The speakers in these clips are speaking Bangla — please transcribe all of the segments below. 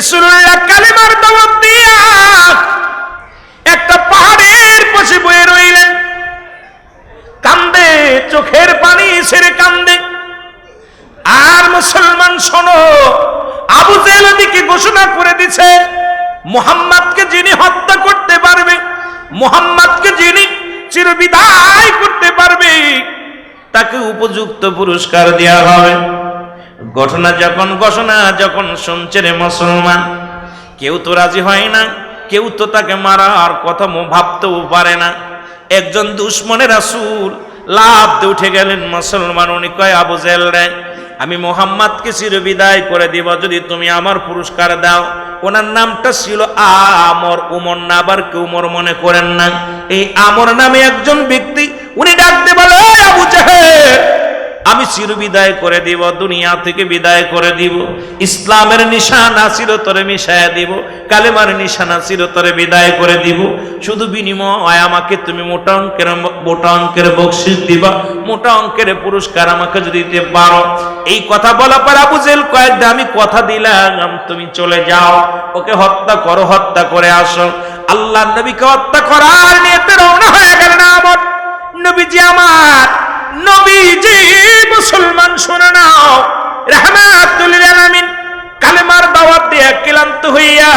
রসুল্লাহ কালিমার দাওয়াত দিয়া একটা পাহাড়ের পাশে বয়ে রইলেন। কান্দে, চোখের পানি কান্দে। আর মুসলমান শোনো, আবু জেল দিকে ঘোষণা করে দিছে, মোহাম্মদকে যিনি হত্যা করতে পারবে, মোহাম্মদকে যিনি চিরবিদায় করতে পারবে, তাকে উপযুক্ত পুরস্কার দেওয়া হবে। ঘটনা যখন ঘোষণা যখন শুনছে রে মুসলমান, কেউ তো রাজি হয় না, কেউ তো তাকে মারার কথা ভাবতেও পারে না। একজন দুশ্মনের রাসূল লাভ দিয়ে উঠে গেলেন মুসলমান, উনি কয়, আবু জেল রে, আমি মোহাম্মদকে চিরবিদায় করে দিব, যদি তুমি আমার পুরস্কার দাও। ওনার নামটা ছিল আমর, উমর না, আবার কেউ উমর মনে করেন না। এই আমর নামে একজন ব্যক্তি, উনি ডাকতে বলে আবু জাহেল আমি চির বিদায় করে দিব, দুনিয়া থেকে বিদায় করে দিব। ইসলামের নিশানা চিরতরে মিশায়া দিব, কালেমার নিশানা চিরতরে বিদায় করে দিব। শুধু বিনিময় আমাকে তুমি মোটা অঙ্কের মোটা অঙ্কের বকশিস দিবা, মোটা অঙ্কের পুরস্কার আমাকে যদি দিতে পারো। এই কথা বলা পর আবু জেল কয়েকটা আমি কথা দিলাম, তুমি চলে যাও, ওকে হত্যা করো, হত্যা করে আসো। আল্লাহ নবীকে হত্যা করার নিয়ে রওনা হয়ে গেলেন আমার নবীজি আমার মুসলমান শুনে নাও আলামিন কালেমার দাওয়াত দিয়ে ক্লান্ত হইয়া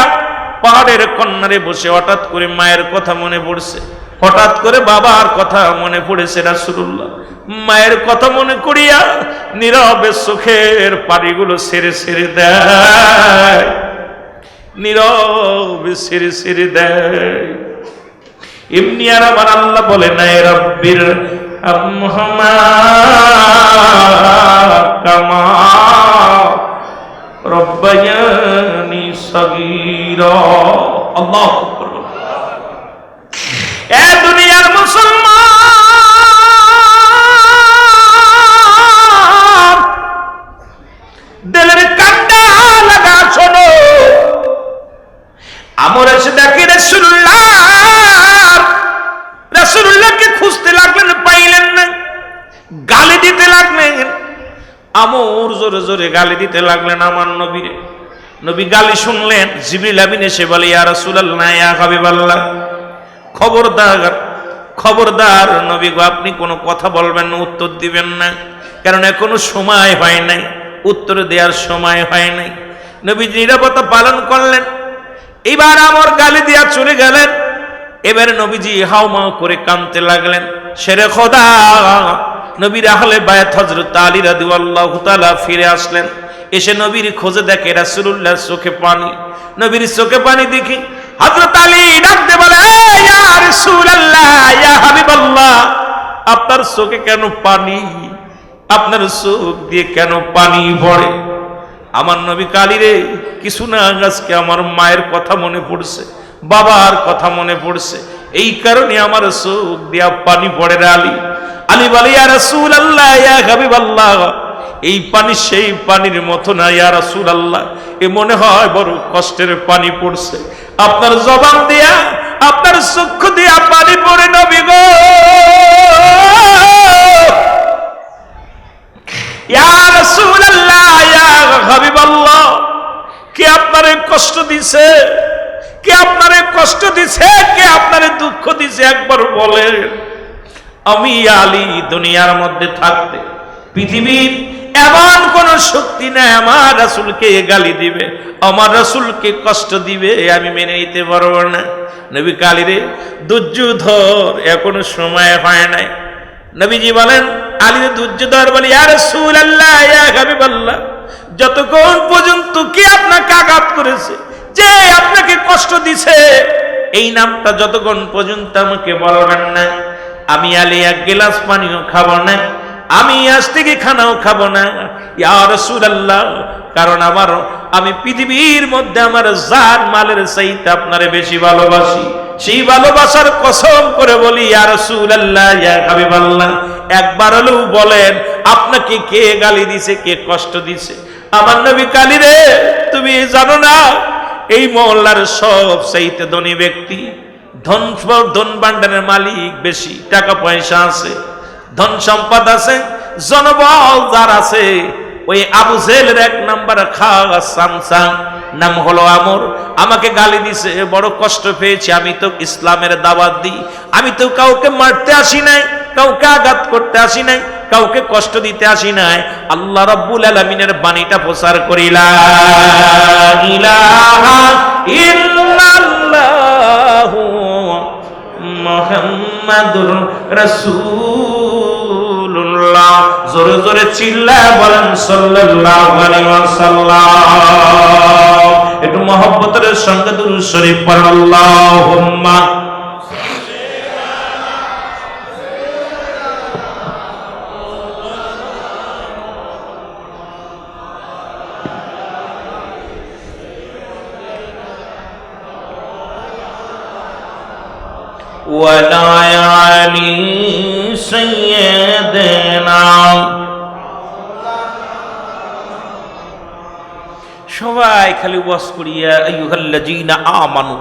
পাহাড়ের কন্যারে বসে হঠাৎ করে মায়ের কথা মনে পড়ছে। হঠাৎ করে বাবার কথা মনে পড়েছে রাসূলুল্লাহ। মায়ের কথা মনে করিয়া নীরবে চোখের পাড়িগুলো সেরে সেরে দেয়। নীরবে সেরে সেরে দেয়। এমনি আর আমার আল্লাহ বলে নাই, রব্বির রব্বায়ানি সগীরা আল্লাহু জোরে গালি দিতে লাগলেন আমার নবীরে। নবী গালি শুনলেন, জিবরিল আমিন এসে বলে, ইয়া রাসূলুল্লাহ, ইয়া হাবিবাল্লাহ, খবরদার খবরদার নবী গো, আপনি কোনো কথা বলবেন না, উত্তর দিবেন না। কারণ এখনও সময় হয় নাই, উত্তর দেওয়ার সময় হয় নাই। নবী নিরাপত্তা পালন করলেন। এবার আমার গালি দিয়া চলে গেলেন। এবার নবীজি হাও মাও করে কামতে লাগলেন। সেরে খোদা নবীর আহলে বায়াত হজরত আলী রাদিয়াল্লাহু তাআলা ফিরে আসলেন। এসে নবীর খোঁজে দেখে রাসূলুল্লাহ চোখে পানি। নবীর চোখে পানি দেখি হজরত আলী ডাকতে বলে, "এই ইয়া রাসূলুল্লাহ, ইয়া আপনার চোখে কেন পানি? আপনার চোখ দিয়ে কেন পানি পড়ে আমার নবী কালী রে, কিছু না, আজকে আমার মায়ের কথা মনে পড়ছে, বাবার কথা মনে পড়ছে। এই কারণে আমার চোখ দিয়া পানি পড়ে রে আলী। আলী বলে, ইয়া আল্লাহ ইয়া আল্লাহ এই পানি সেই পানির মতো না, ইয়া রাসূল আল্লাহ এ মনে হয় বড় কষ্টের পানি পড়ছে। আপনার জবান দিয়া, আপনার চক্ষু দিয়া পানি পড়ে নবী গো। কে আপনারে কষ্ট দিছে? কে আপনারে কষ্ট দিছে? কে আপনারে দুঃখ দিছে? একবার বলেন। আমি আলী দুনিয়ার মধ্যে থাকতে। পৃথিবীর এমন কোন শক্তি নাই, আমার রাসূলকে গালি দিবে, আমার রাসূলকে কষ্ট দিবে, আমি মেনে নিতে পারব না। নবী কালীরে ধৈর্য ধর এখনও সময় হয় নাই। নবীজি বলেন আলীর ধৈর্য ধর বলে, ইয়া রাসূলুল্লাহ, ইয়া হাবিবাল্লাহ, যতক্ষণ পর্যন্ত কে আপনাকে আঘাত করেছে, যে আপনাকে কষ্ট দিছে, এই নামটা যতক্ষণ পর্যন্ত আমাকে বলবেন না। আমি আলী এক গিলাস পানিও খাব না, আমি আজ থেকে খানাও খাব না। ইয়া রাসূলুল্লাহ, কারণ আমার, আমি পৃথিবীর মধ্যে আমার জান মালের চাইতে আপনারে বেশি ভালোবাসি, সেই ভালোবাসার কসম করে বলি রাসূলুল্লাহ, ইয়া হাবিবাল্লাহ। একবার হলেও বলেন, আপনাকে কে গালি দিছে, কে কষ্ট দিছে? আমার নবী কালী রে, তুমি জানো না, এই মহল্লার সব চাইতে ধনী ব্যক্তি। ধন ধন ভাণ্ডারের মালিক বেশি টাকা পয়সা আছে ধন সম্পদ আছে, জনবল যার আছে, ওই আবু জেলের এক নাম্বার খাওয়া নাম হলো আমর, আমাকে গালি দিছে, বড় কষ্ট পেয়েছি, আমি তো ইসলামের দাওয়াত দিই, আমি তো কাউকে মারতে আসি নাই, কাউকে আঘাত করতে আসি নাই, কাউকে কষ্ট দিতে আসি নাই, আল্লাহ রব্বুল আলমিনের বাণীটা প্রচার করিলা মোহাম্মদুর রাসূলুল্লাহ। জোরে জোরে চিল্লা বলেন সাল্লাল্লাহু আলাইহি ওয়াসাল্লাম। একটু মহব্বতের সঙ্গে দুরূদ শরীফ পড়েন। আল্লাহুম্মা ولا علي سيدنا সবাই খালি ওয়াজ করিয়া আইয়ুহাল্লাযীনা আমানু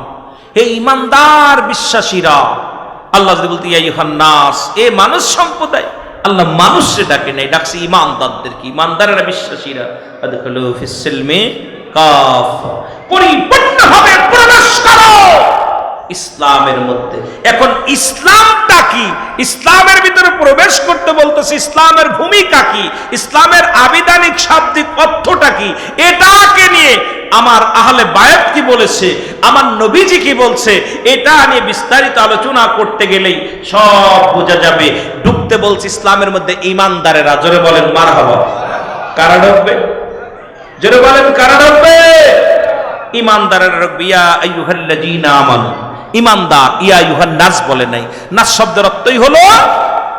হে ঈমানদার বিশ্বাসীরা আল্লাহ যদি বলতে আইয়ুহান নাস এ মানুষ সম্প্রদায় আল্লাহ মানুষে ডাকে নাই ডাকছে ঈমানদারদের কি ঈমানদারেরা বিশ্বাসীরা আদখুলু ফিস সিলমি কাফ পরিপূর্ণভাবে প্রবেশ করো ইসলামের মধ্যে। এখন ইসলামটা কি? ইসলামের ভিতরে প্রবেশ করতে বলতেছে, ইসলামের ভূমিকা কি? ইসলামের আবিধানিক শাব্দিক অর্থটা কি? এটাকে নিয়ে আমার আহলে বায়াত কি বলেছে? আমার নবীজি কি বলছে? এটা নিয়ে বিস্তারিত আলোচনা করতে গেলেই সব বোঝা যাবে। ঢুকতে বলছে, ইসলামের মধ্যে ইমানদারেরা জোরে বলেন মার হবা কারা ঢুকবে? জোরে বলেন, কারা ঢুকবে? ইমানদারের আমানু। ইমানদার, ইয়া ইউহান নাস বলে নাই। নাস শব্দের অর্থই হলো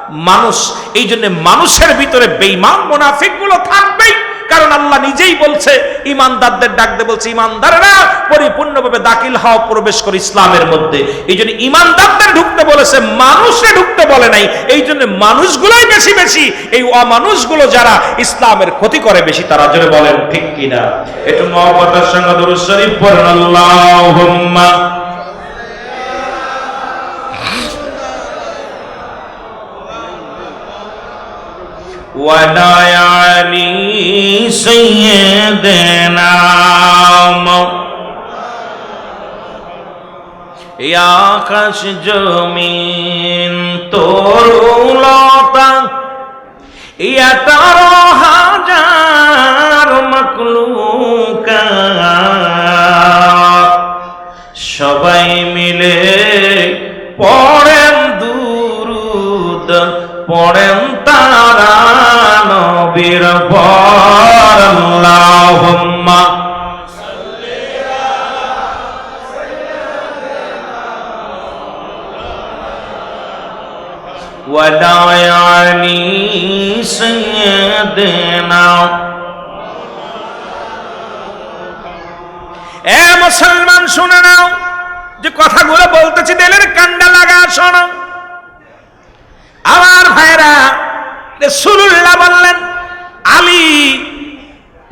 মানুষ। এই জন্য মানুষের ভিতরে বেঈমান মুনাফিকগুলো থাকবেই। কারণ আল্লাহ নিজেই বলছে, ইমানদারদের ডাকতে বলছে, ইমানদাররা পরিপূর্ণভাবে দাখিল হওয়া প্রবেশ করে ইসলামের মধ্যে। এই জন্য ইমানদারদের ঢুকতে বলেছে মানুষে ঢুকতে বলে নাই। এই জন্য মানুষগুলোই বেশি বেশি, এই অমানুষগুলো যারা ইসলামের ক্ষতি করে বেশি, তারা জোরে বলেন, ঠিক কিনা? একটু মহব্বতের সঙ্গে শরীফ আল্লাহুম্মা। ولا علي سيدنا আকাশ জমিন তরুলতা ইয়া তার হাজার মকলুকা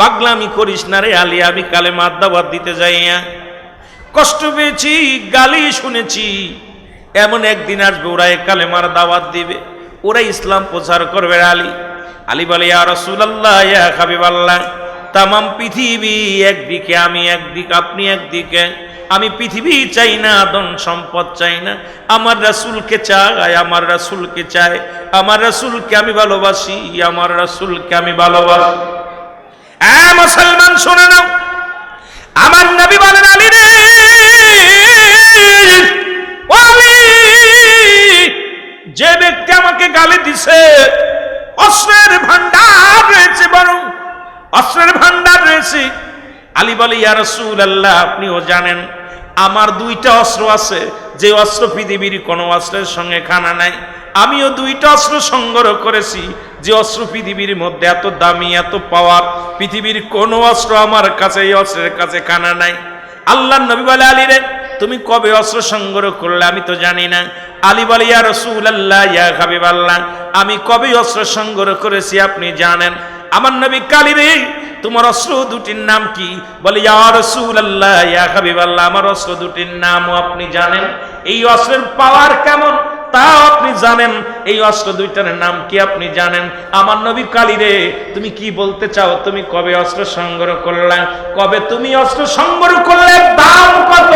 পাগলামি করিস না রে আলী, আমি কালে মাদ্দাবাদ দিতে যাইয়া কষ্ট পেয়েছি, গালি শুনেছি। এমন একদিন আসবে ওরা কালে মার দাওয়াত দিবে। ওরা ইসলাম প্রচার করবে আলী। আলী বলে, ইয়া রসুল্লাহ ইয়া তামাম পৃথিবী একদিকে, আমি একদিক, আপনি একদিকে। আমি পৃথিবী চাই না, ধন সম্পদ চাই না। আমার রাসুলকে চাই আমার রাসুলকে চাই আমার রাসুলকে আমি ভালোবাসি, আমার রাসুলকে আমি ভালোবাসি। মুসলমান, শুনে নাও। আমার নবী বলেন, আলী রে যে ব্যক্তি আমাকে গালি দিছে, অস্ত্রের ভান্ডার রয়েছে বরং, অস্ত্রের ভান্ডার রয়েছে। আলী বলে, ইয়া আল্লাহ আপনিও জানেন আমার দুইটা অস্ত্র আছে। যে অস্ত্র পৃথিবীর কোনো অস্ত্রের সঙ্গে খানা নাই। আমিও দুইটা অস্ত্র সংগ্রহ করেছি। যে অস্ত্র পৃথিবীর মধ্যে এত দামি, এত পাওয়ার পৃথিবীর কোনো অস্ত্র আমার কাছে, এই অস্ত্রের কাছে খানা নাই। আল্লাহ নবী বলে, আলী রে, তুমি কবে অস্ত্র সংগ্রহ করলে আমি তো জানি না। আলী বলে, ইয়া রসুল আল্লাহ ইয়া হাবিব আল্লাহ আমি কবে অস্ত্র সংগ্রহ করেছি আপনি জানেন? আমার নবী কালী রে তোমার অস্ত্র দুটির নাম কি? বলে আমার অস্ত্র দুটির নামও আপনি জানেন। এই অস্ত্রের পাওয়ার কেমন? তাও আপনি জানেন। এই অস্ত্র দুইটার নাম কি আপনি জানেন? আমার নবী কালী রে, তুমি কি বলতে চাও? তুমি কবে অস্ত্র সংগ্রহ করলে? কবে তুমি অস্ত্র সংগ্রহ করলে? দাম কত?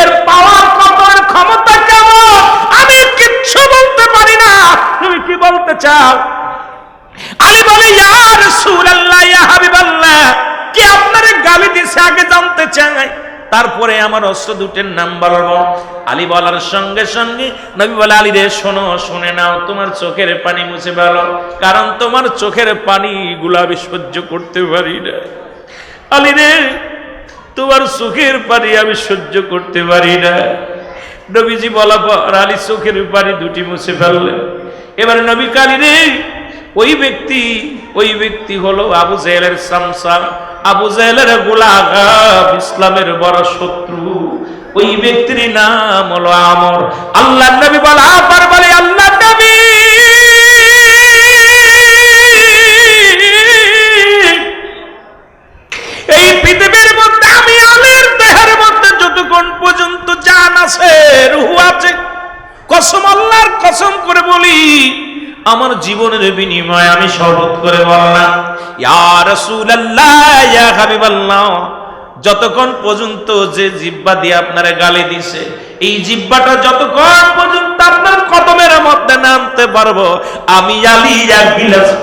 এর পাওয়ার কত? এর ক্ষমতা কেমন? আমি কিচ্ছু বলতে পারি না। তুমি কি বলতে চাও? আলী বলে, ইয়া কি আপনারে গালি দিছে আগে জানতে চাই তারপরে আমার অস্ত্র দুটের নাম বলব। আলী বলার সঙ্গে সঙ্গে নবী বলে, আলী রে, শোনো, শুনে নাও, তোমার চোখের পানি মুছে ভালো কারণ তোমার চোখের পানি গুলা আমি সহ্য করতে পারি না। আলী রে, তোমার চোখের পানি আমি সহ্য করতে পারি না। নবীজি বলা পর আলী চোখের পানি দুটি মুছে ফেললেন। এবারে নবী কালী রে ওই ব্যক্তি ওই ব্যক্তি হলো আবু জেহেলের সামসাম আবু জেহেলের গোলাগাব ইসলামের বড় শত্রু। ওই ব্যক্তির নাম হলো আমর। আল্লাহ নবী বলা আবার বলে আল্লাহ নবী। এই পৃথিবীর মধ্যে আমি, আলের দেহের মধ্যে যতক্ষণ পর্যন্ত জান আছে, রুহু আছে, কসম আল্লাহর কসম করে বলি আমার জীবনের বিনিময়ে আমি শপথ করে বললাম যতক্ষণ পর্যন্ত যে জিব্বা দিয়ে আপনারা গালি দিছে, এই জিব্বাটা যতক্ষণ পর্যন্ত আপনার কদমের মধ্যে নামতে পারব, আমি আলী এক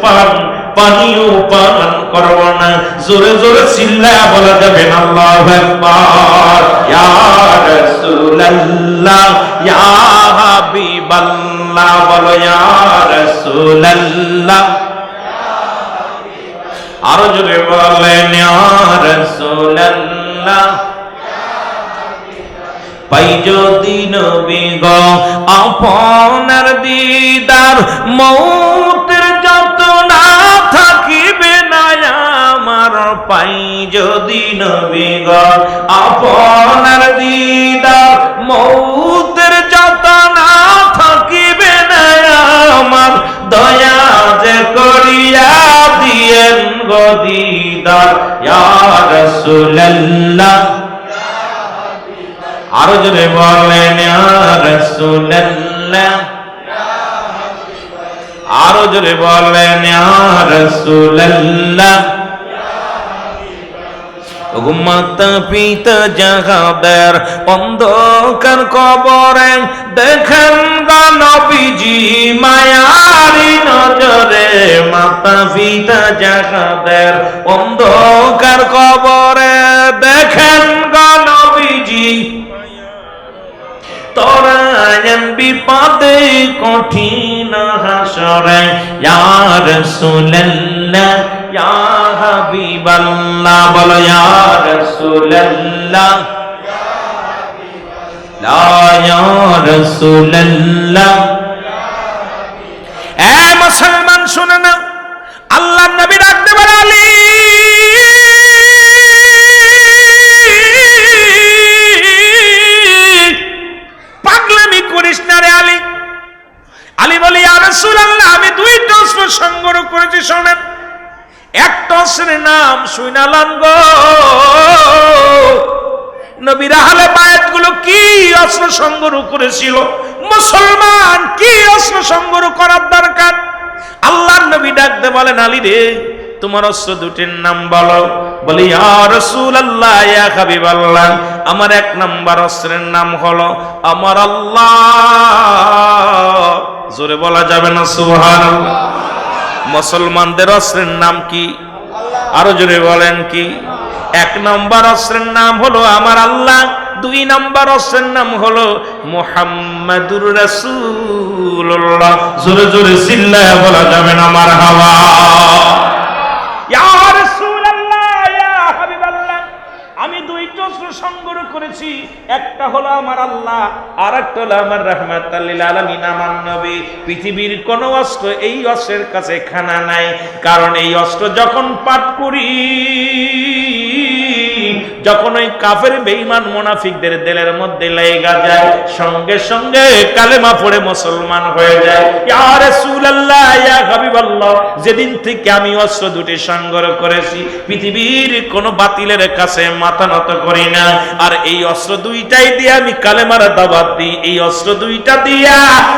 পান, পানিও পান করব না। জোরে জোরে চিল্লা বলা যাবে ইয়া হাবিবাল্লাহ। বলো, ইয়া রাসূলুল্লাহ আরও জোরে বলেন পাই যদি নবী আপনার দিদার মৌতের যত না থাকিবে না, আমার পাই যদি নবী গো, আপনার দিদার মৌতের গো দিদার ইয়া রাসূলুল্লাহ। আরও জোরে বলেন ইয়া রাসূলুল্লাহ। আরও জোরে বলেন ইয়া মাতা পিতা জাহাদের অন্ধকার কবরে, দেখেন নবীজি মায়ারি নজরে। মাতা পিতা জাহাদের অন্ধকার কবরে, দেখেন নবীজি। তোরায়ন বিপদে কঠিন হাসরে, ইয়া রাসূলুল্লাহ মুসলমান, শুনে না আল্লাহ নবী ডাকতে পারে পাগলামি করিস না রে আলী। আলী বলি আর আমি দুইটা অস্ত্র সংগ্রহ করেছি, শোনেন। একটা শ্রেণির নাম সুইনালান গো। নবীর আহলে বায়াতগুলো কি অস্ত্র সংগ্রহ করেছিল? মুসলমান কি অস্ত্র সংগ্রহ করার দরকার? আল্লাহর নবী ডাকতে বলেন, আলী রে, তোমার অস্ত্র দুটির নাম বলো। বলি হাবিবাল্লাহ, আমার এক নাম্বার অস্ত্রের নাম হলো আমার আল্লাহ। জোরে বলা যাবে না, সুবহানাল্লাহ। মুসলমানদের অস্ত্রের নাম কি? আরও জোরে বলেন কি? এক নম্বর অস্ত্রের নাম হলো আমার আল্লাহ, দুই নম্বর অস্ত্রের নাম হলো মোহাম্মদুর রাসূলুল্লাহ। জোরে জোরে চিল্লায় বলা যাবে না আমার হাওয়া ইয়া রাসূলুল্লাহ ইয়া হাবিবাল্লাহ আমি দুইটা অস্ত্র সংগ্রহ করেছি একটা হলো আমার আল্লাহ আর একটা হলো আমার রহমাত। আলমিন আমার নবী, পৃথিবীর কোন অস্ত্র এই অস্ত্রের কাছে খানা নাই। কারণ এই অস্ত্র যখন পাঠ করি যখন ওই কাফের বেঈমান মুনাফিকদের দিলের মধ্যে লেগা যায়, সঙ্গে সঙ্গে কালেমা পড়ে মুসলমান হয়ে যায়। ইয়া রাসূলুল্লাহ, ইয়া হাবিবাল্লাহ, যেদিন থেকে আমি অস্ত্র দুটি সংগ্রহ করেছি, পৃথিবীর কোন বাতিলের কাছে মাথা নত করি না। আর এই অস্ত্র দুইটাই দিয়ে আমি কালেমার দাওয়াত দিই। এই অস্ত্র দুইটা দিয়া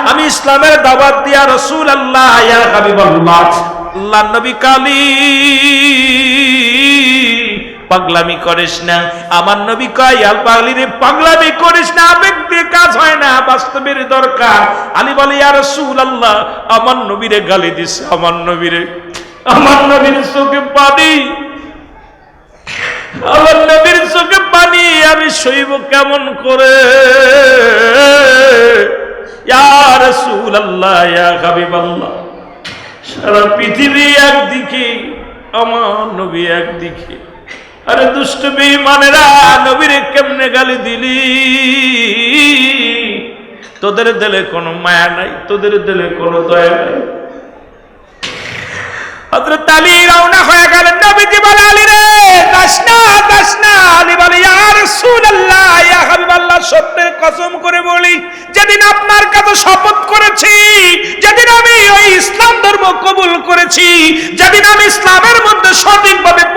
আমি ইসলামের দাওয়াত দিয়া রসুল আল্লাহ ইয়া হাবিবাল্লাহ আল্লাহ নবী কালী পাগলামি করিস না। আমার নবী কয়, আল পাগলি রে পাগলামি করিস না, আবেগ দিয়ে কাজ হয় না, বাস্তবের দরকার। আলী বলে, ইয়া রাসূলুল্লাহ, আমার নবীরে গালি দিস, আমার নবীরে, আমার নবীর চোখে পানি, আমার নবীর চোখে পানি, আমি সইব কেমন করে? সারা পৃথিবী একদিকে, আমার নবী একদিকে। আরে দুষ্ট বেঈমানেরা নবীর কেমনে গালি দিলি? তোদের দিলে কোনো মায়া নাই, তোদের দিলে কোনো দয়া নাই। হযরত আলী রওনা হয়ে গেলেন নবীজি বলে, আলী রে দাস না দাস না। আলী বলে, ইয়া করে আপনার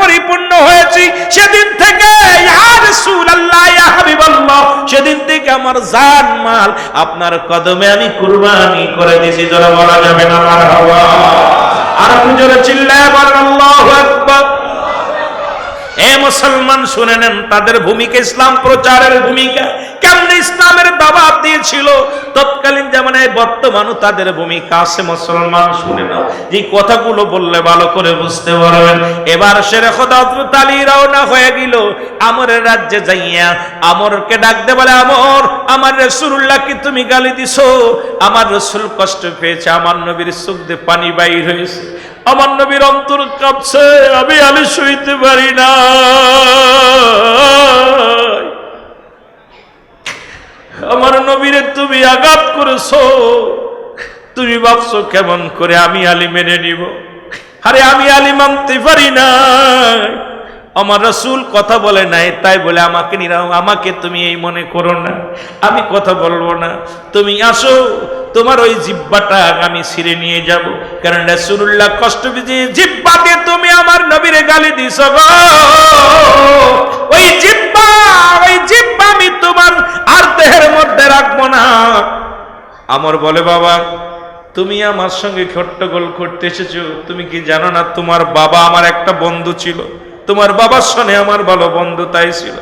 পরিপূর্ণ হয়েছি, সেদিন থেকে সেদিন থেকে আমার জান মাল আপনার কদমে আমি কুরবানি করে দিয়েছি। যারা বলা যাবে না আর জোরে চিল্লায় বলেন, আল্লাহু আকবার। এ মুসলমান, শুনে নেন, তাদের ভূমিকা ইসলাম প্রচারের ভূমিকা। কেমনে ইসলামের দিয়েছিল? তৎকালীন যেমন বর্তমানও তাদের ভূমিকা আছে, মুসলমান, শুনে নাও। যে কথাগুলো বললে ভালো করে বুঝতে পারবেন। এবার সেরে রওনা হয়ে গেল। রাজ্যে যাইয়া আমরকে ডাক দে বলে, আমর, আমার রাসূলুল্লাহকে তুমি গালি দিছো। আমার রাসূল কষ্ট পেয়েছে, আমার নবীর পানি বাইর হয়েছে। আমার নবীর অন্তর কাঁপছে, আমি আলী সইতে পারি না। আমার নবীরে তুমি আঘাত করেছ। তুমি ভাবছ কেমন করে আমি আলী মেনে নিব। আরে আমি আলী মানতে পারি না আমার রসুল কথা বলে নাই, তাই বলে আমাকে নিরাও আমাকে তুমি এই মনে করো না। আমি কথা বলব না। তুমি আসো, তোমার ওই জিব্বাটা আমি ছিঁড়ে নিয়ে যাব। কারণ রসুল্লাহ কষ্ট বুঝে, জিব্বা দিয়ে তুমি আমার নবীরে গালি গো। ওই জিব্বা ওই জিব্বা আমি তোমার আর দেহের মধ্যে রাখব না। আমার বলে, বাবা, তুমি আমার সঙ্গে খট্টগোল করতে এসেছ। তুমি কি জানো না, তোমার বাবা আমার একটা বন্ধু ছিল। তোমার বাবার সনে আমার ভালো বন্ধুতাই ছিল।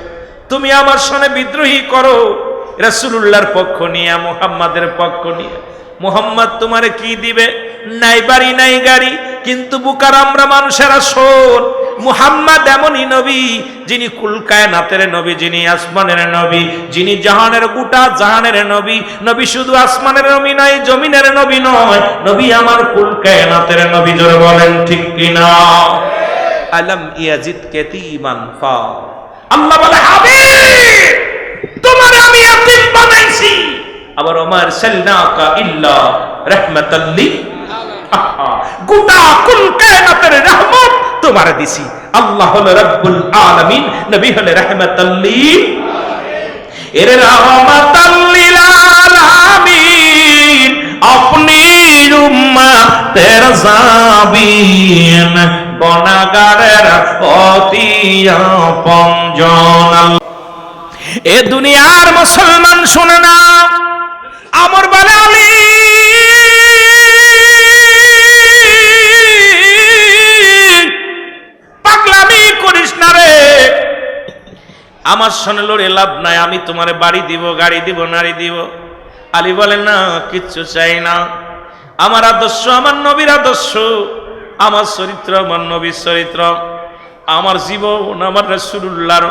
তুমি আমার সনে বিদ্রোহী করো। রাসূলুল্লাহর পক্ষ নিয়ে, মুহাম্মাদের পক্ষ নিয়ে। মুহাম্মদ তোমারে কি দিবে? নাই বাড়ি, নাই গাড়ি। কিন্তু বুকার আমরা মানুষেরা শোন, মুহাম্মদ এমনই নবী যিনি কুলকায়নাতের নবী, যিনি আসমানের নবী, যিনি জাহানের গোটা জাহানের নবী। নবী শুধু আসমানের নবী নয়, জমিনের নবী নয়। নবী আমার কুলকায়নাতের নবী, জোরে বলেন ঠিক কিনা? আলম ইয়াজিদ কেতিমান ফা। আল্লাহ বলে, হাবিব, তোমার আমি ইয়াতিম বানাইছি। আবার ওমার, সাল্লাকা ইল্লা রাহমাতাল লিল গোটা কুল কায়নাতের রহমত তোমার দিছি। আল্লাহ হলো রব্বুল আলামিন, নবী হলো রাহমাতাল লিল এর রহমাতাল লিল আলামিন আপনি উম্মতের জাবিন। গুনাহগারের অতি আপনজন এ দুনিয়ার মুসলমান শুনে না, আমর বলে আলী। পাগলামি করিস না রে। আমার সনে লড়ে লাভ নাই, আমি তোমারে বাড়ি দিব, গাড়ি দিব, নারী দিব। আলী বলে, না, কিচ্ছু চাই না। আমার আদর্শ, আমার নবীর আদর্শ। আমার চরিত্র, আমার নবীর চরিত্র, আমার জীবন, আমার রাসূলুল্লাহর,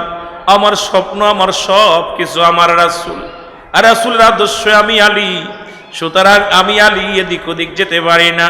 আমার স্বপ্ন, আমার সব কিছু আমার রাসুল। আর রাসূলের আদর্শ আমি আলী। সুতরাং আমি আলী, এদিক ওদিক যেতে পারি না।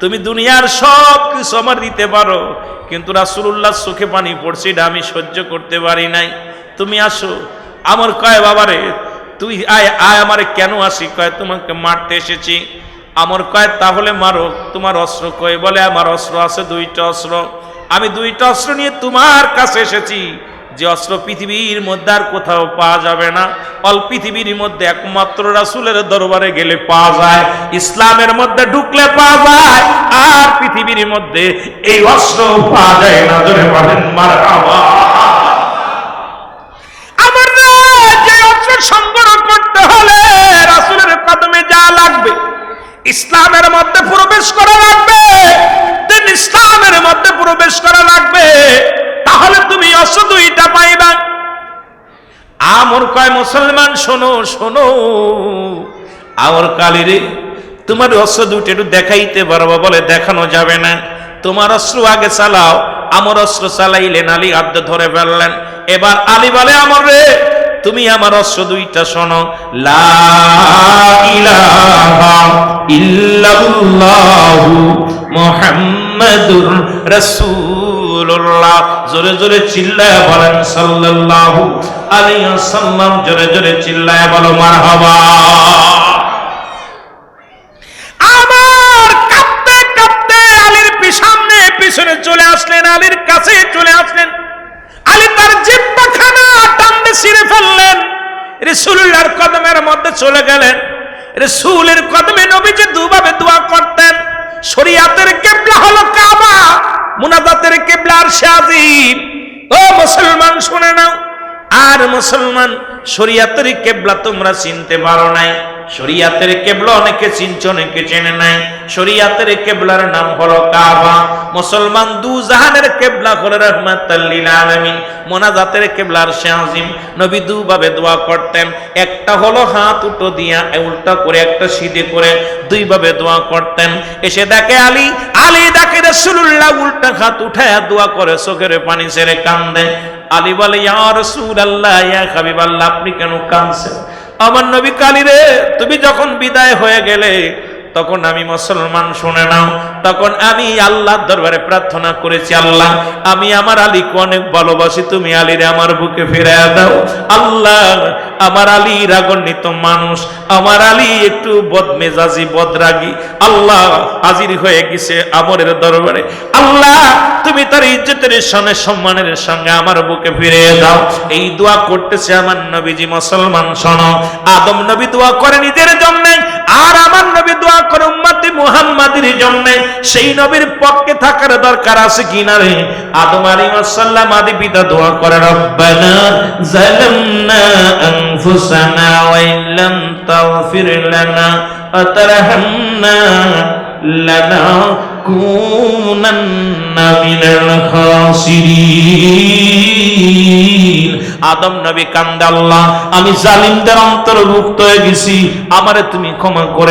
তুমি দুনিয়ার সব কিছু আমার দিতে পারো। কিন্তু রাসূলুল্লাহ চোখে পানি পড়ছে, এটা আমি সহ্য করতে পারি নাই। তুমি আসো। আমার কয়, বাবারে, তুই আয় আয় আমারে কেন আসি? কয়, তোমাকে মারতে এসেছি। আমার কয়, তাহলে মারো, তোমার অস্ত্র কয় বলে, আমার অস্ত্র আছে, দুইটা অস্ত্র। আমি দুইটা অস্ত্র নিয়ে তোমার কাছে এসেছি। যে অস্ত্র পৃথিবীর মধ্যে আর কোথাও পাওয়া যাবে না। অল পৃথিবীর মধ্যে একমাত্র রাসূলের দরবারে গেলে পাওয়া যায়। ইসলামের মধ্যে ঢুকলে পাওয়া যায়। আর পৃথিবীর মধ্যে এই অস্ত্র পাওয়া যায় না। মারহাবা আমার ইসলামের মধ্যে প্রবেশ করা লাগবে। দিন ইসলামের মধ্যে প্রবেশ করা লাগবে, তাহলে তুমি দুইটা পাইবা। আমর কয়, মুসলমান, শোনো শোনো। আমর কালিরে, তোমার অস্ত্র দুটো একটু দেখাইতে পারব বলে দেখানো যাবে না। তোমার অস্ত্র আগে চালাও, আমার অস্ত্র চালাইলেন, আলী আব্দ ধরে ফেললেন। এবার আলী বলে, আমর রে তুমি আমার অস্ত্র দুইটা শোনো। রসুল্লাহ মুহাম্মাদুর রাসূলুল্লাহ। জোরে জোরে চিল্লায় বলেন, সাল্লাল্লাহু আলাইহি ওয়াসাল্লাম। জোরে জোরে চিল্লায় বলো, মারহাবা। রসুল্লাহর কদমের মধ্যে চলে গেলেন। রসুলের কদমে নবীজি দুভাবে দোয়া করতেন। শরিয়াতের কেবলা হলো কাবা, মুনাজাতের কেবলা আর শাজিম ও মুসলমান, শুনে নাও। আর মুসলমান, শরিয়াতের কেবলা তোমরা চিনতে পারো নাই। শরিয়াতের কেবলা অনেকে চিনছ, অনেকে চেনে নাই। শরিয়াতের কেবলার নাম হলো কাবা। মুসলমান দু জাহানের কেবলা হলো রহমাতাল্লিল মোনাজাতের কেবলার শাহিম নবী দুভাবে দোয়া করতেন। একটা হলো হাত উল্টো দিয়া উল্টা করে, একটা সিধে করে দুইভাবে দোয়া করতেন। এসে দেখে আলী। আলী দেখে রাসূলুল্লাহ উল্টা হাত উঠায় দোয়া করে, চোখের পানি ছেড়ে কান্দে। আলী বলে, ইয়া রাসূলুল্লাহ, ইয়া হাবিবাল্লাহ, আপনি কেন কাঁদছেন? আমার নবী কালী রে তুমি যখন বিদায় হয়ে গেলে তখন আমি মুসলমান শুনে নাও। তখন আমি আল্লাহর দরবারে প্রার্থনা করেছি, আল্লাহ, আমি আমার আলীকে অনেক ভালোবাসি, তুমি আলীরে আমার বুকে ফিরে দাও। আল্লাহ, আমার আলী রাগান্বিত মানুষ, আমার আলী একটু বদমেজাজি, বদরাগী। আল্লাহ, হাজির হয়ে গেছে আমরের দরবারে। আল্লাহ, তুমি তার ইজ্জতের সঙ্গে সম্মানের সঙ্গে আমার বুকে ফিরে দাও। এই দোয়া করতেছে আমার নবীজি মুসলমান, শোনো। আদম নবী দোয়া করে নিজের জন্য, আর আমার নবী দোয়া করে উম্মতি মুহাম্মাদের জন্য। সেই নবীর পক্ষে থাকার দরকার আছে কিনা রে? আদম আলাইহিস সালাম আদি পিতা দোয়া করে, রব্বানা জালামনা আনফুসানা ওয়া ইল্লাম তাগফির লানা ওয়া তারহামনা লানাকুনান্না মিনাল খাসিরিন। আদম নবী কান্দে, আল্লাহ, আমি জালিমদের অন্তর্ভুক্ত হয়ে গেছি। আমারে তুমি ক্ষমা করে